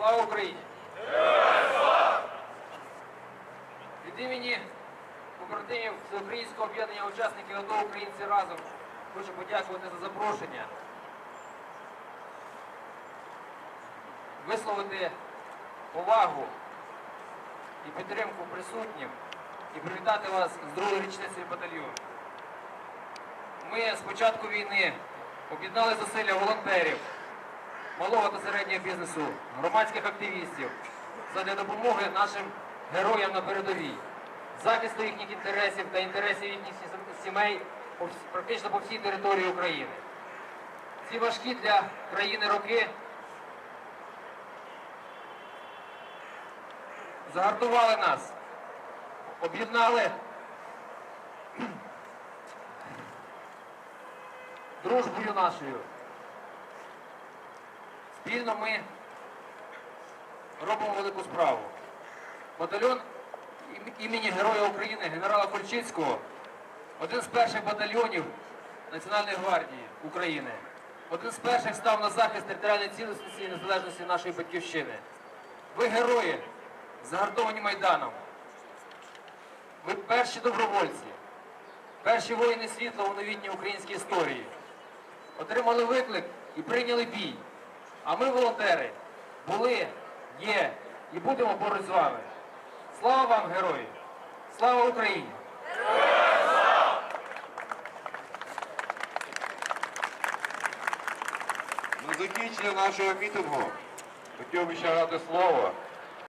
Слава Україні! Від імені побратимів Всеукраїнського об'єднання учасників АТО Українці разом хочу подякувати за запрошення. Висловити повагу і підтримку присутнім і привітати вас з другою річницею батальйону. Ми з початку війни об'єднали зусилля волонтерів, малого та середнього бізнесу, громадських активістів задля допомоги нашим героям на передовій, захисту їхніх інтересів та інтересів їхніх сімей практично по всій території України. Ці важкі для країни роки загартували нас, об'єднали дружбою нашою. Спільно ми робимо велику справу. Батальйон імені Героя України генерала Кульчицького один з перших батальйонів Національної гвардії України. Один з перших став на захист територіальної цілісності і незалежності нашої батьківщини. Ви герої, загартовані Майданом. Ви перші добровольці, перші воїни світла у новітній українській історії. Отримали виклик і прийняли бій. А ми, волонтери, були, є і будемо поруч з вами. Слава вам, герої! Слава Україні! На закінчення нашого мітингу хотів би ще дати слово